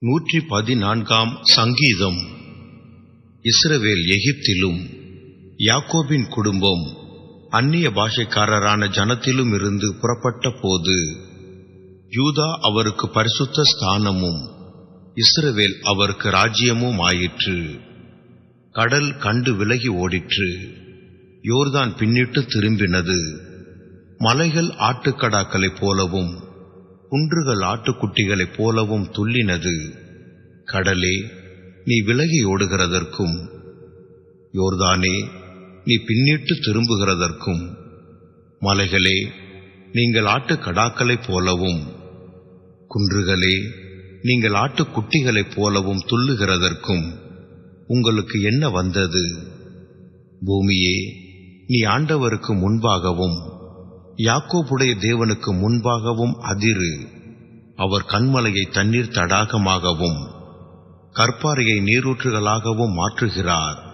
நூற்றி பதினான்காம் சங்கீதம். இஸ்ரவேல் எகிப்திலும் யாக்கோபின் குடும்பம் அந்நிய பாஷைக்காரரான ஜனத்திலும் இருந்து புறப்பட்ட போது யூதா அவருக்கு பரிசுத்த ஸ்தானமும் இஸ்ரவேல் அவருக்கு ராஜ்யமும் ஆயிற்று கடல் கண்டு விலகி ஓடிற்று. யோர்தான் பின்னிட்டு திரும்பினது. மலைகள் ஆட்டுக்கடாக்களைப் போலவும் குன்றுகள் ஆட்டுக்குட்டிகளைப் போலவும் துள்ளினது. கடலே நீ விலகி ஓடுகிறதற்கும் யோர்தானே நீ பின்னிட்டு திரும்புகிறதற்கும் மலைகளே நீங்கள் ஆட்டுக்கடாக்களைப் போலவும் குன்றுகளே நீங்கள் ஆட்டுக்குட்டிகளைப் போலவும் துள்ளுகிறதற்கும் உங்களுக்கு என்ன வந்தது? பூமியே நீ ஆண்டவருக்கு முன்பாகவும் யாக்கோபுடைய தேவனுக்கு முன்பாகவும் அதிரு. அவர் கண்மலையை தண்ணீர் தடாகமாகவும் கற்பாறையை நீரூற்றுகளாகவும் மாற்றுகிறார்.